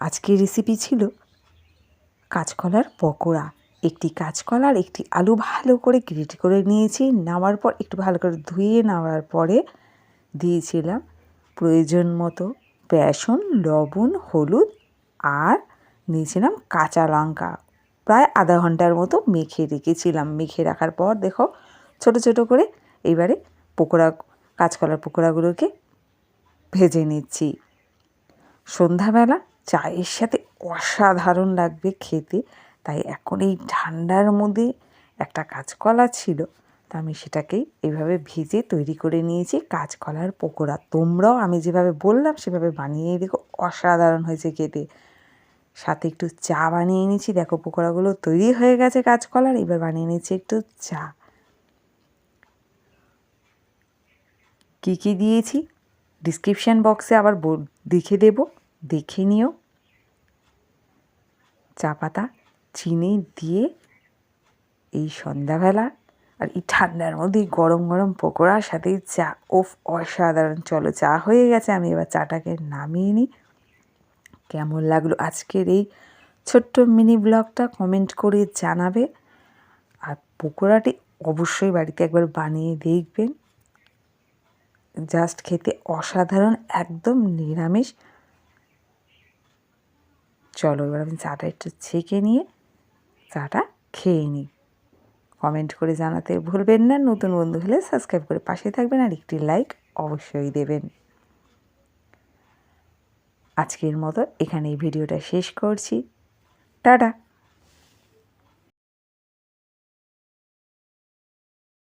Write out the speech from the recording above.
আজকের রেসিপি ছিল কাঁচকলার পকোড়া। একটি কাঁচকলার একটি আলু ভালো করে গ্রেট করে নিয়েছি। নামার পর, একটু ভালো করে ধুয়ে নেওয়ার পরে দিয়েছিলাম প্রয়োজন মতো বেসন, লবণ, হলুদ আর নিয়েছিলাম কাঁচা লঙ্কা। প্রায় আধা ঘণ্টার মতো মেখে রেখেছিলাম। মেখে রাখার পর, দেখো, ছোট ছোট করে এবারে পকোড়া, কাঁচকলার পকোড়াগুলোকে ভেজে নিচ্ছি। সন্ধ্যাবেলা চায়ের সাথে অসাধারণ লাগবে খেতে। তাই এখন এই ঠান্ডার মধ্যে একটা কাঁচকলা ছিল, তা আমি সেটাকেই এভাবে ভেজে তৈরি করে নিয়েছি। কাঁচকলার পকোড়া। তোমরাও আমি যেভাবে বললাম, সেভাবে বানিয়ে দেখো, অসাধারণ হয়েছে খেতে। সাথে একটু চা বানিয়ে নিয়েছি দেখো, পকোড়াগুলো তৈরি হয়ে গেছে কাঁচকলার। এবার বানিয়ে নিয়েছি একটু চা। কী কী দিয়েছি? ডিসক্রিপশান বক্সে আবার দেখে দেব। দেখে নিও। চা পাতা চিনি দিয়ে এই সন্ধ্যাবেলা আর এই ঠান্ডার মধ্যে গরম গরম পকোড়ার সাথে চা। ওফ, অসাধারণ। চলো, চা হয়ে গেছে। আমি এবার চাটাকে নামিয়ে নিই। কেমন লাগল আজকের এই ছোট্ট মিনি ব্লগটা কমেন্ট করে জানাবে। আর পকোড়াটি অবশ্যই বাড়িতে একবার বানিয়ে দেখবেন। জাস্ট খেতে অসাধারণ, একদম নিরামিষ। চলো, এবার আমি চাটা একটু ছেঁকে নিয়ে চাটা খেয়ে নিই। কমেন্ট করে জানাতে ভুলবেন না, নতুন বন্ধু হলে সাবস্ক্রাইব করে পাশে থাকবেন আর একটি লাইক অবশ্যই দেবেন। আজকের মতো এখানে এই ভিডিওটা শেষ করছি। টাটা!